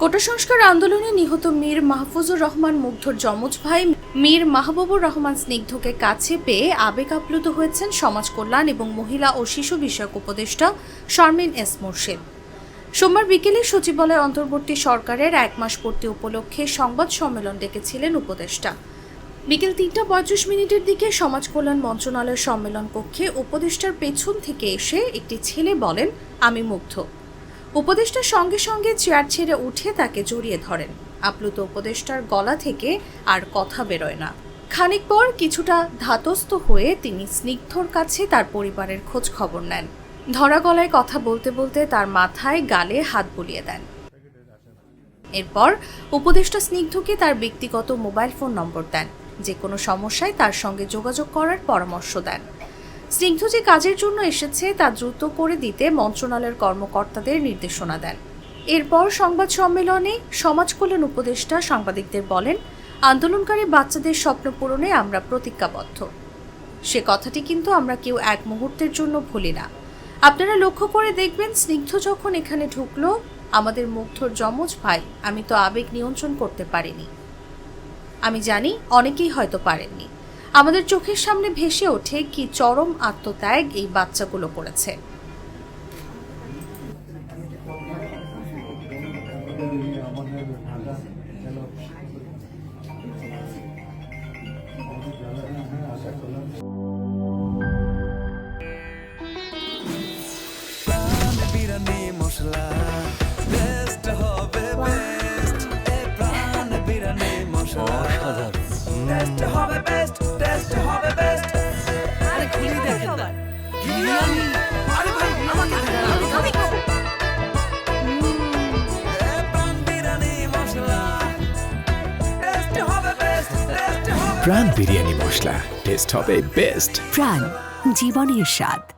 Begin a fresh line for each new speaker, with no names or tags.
কোটা সংস্কার আন্দোলনে নিহত মীর মাহফুজুর রহমান, মুগ্ধর যমজ ভাই, মীর মাহবুবুর রহমান স্নিগ্ধকে কাছে পেয়ে আবেগ আপ্লুত হয়েছেন সমাজ কল্যাণ এবং মহিলা ও শিশু বিষয়ক উপদেষ্টা শারমিন এস মুর্শিদ। সোমবার বিকেলে সচিবালয় অন্তর্বর্তী সরকারের এক মাস পূর্তি উপলক্ষে সংবাদ সম্মেলন ডেকেছিলেন উপদেষ্টা। বিকেল তিনটা পঁয়ত্রিশ মিনিটের দিকে সমাজ কল্যাণ মন্ত্রণালয়ের সম্মেলন কক্ষে উপদেষ্টার পেছন থেকে এসে একটি ছেলে বলেন, আমি মুগ্ধ। উপদেষ্টার সঙ্গে সঙ্গে চেয়ার ছেড়ে উঠে তাকে জড়িয়ে ধরেন। আপ্লুত উপদেষ্টার গলা থেকে আর কথা বেরোয় না। খানিক পর কিছুটা ধাতস্থ হয়ে তিনি স্নিগ্ধর কাছে তার পরিবারের খোঁজ খবর নেন। ধরা গলায় কথা বলতে বলতে তার মাথায় গালে হাত বুলিয়ে দেন। এরপর উপদেষ্টা স্নিগ্ধকে তার ব্যক্তিগত মোবাইল ফোন নম্বর দেন। যে কোনো সমস্যায় তার সঙ্গে যোগাযোগ করার পরামর্শ দেন। স্নিগ্ধ যে কাজের জন্য এসেছে তা দ্রুত করে দিতে মন্ত্রণালয়ের কর্মকর্তাদের নির্দেশনা দেন। এরপর সংবাদ সম্মেলনে সমাজ কল্যাণ উপদেষ্টা সাংবাদিকদের বলেন, আন্দোলনকারী বাচ্চাদের স্বপ্ন পূরণে আমরা প্রতিজ্ঞাবদ্ধ। সে কথাটি কিন্তু আমরা কেউ এক মুহূর্তের জন্য ভুলি না। আপনারা লক্ষ্য করে দেখবেন, স্নিগ্ধ যখন এখানে ঢুকলো, আমাদের মুগ্ধর যমজ ভাই, আমি তো আবেগ নিয়ন্ত্রণ করতে পারিনি। আমি জানি অনেকেই হয়তো পারেননি। আমাদের চোখের সামনে ভেসে ওঠে কি চরম আত্মত্যাগ এই বাচ্চাগুলো করেছে।
এ প্রাণ মশলা টেস্ট হবে বেস্ট টেস্ট হবে বেস্ট আরে খুলি দেখেন না বিরিয়ানি আরে ভাই আমাকে আমি খাব।
প্রাণ বিরিয়ানি মশলা। টেস্ট হবে বেস্ট
প্রাণ জীবনের স্বাদ।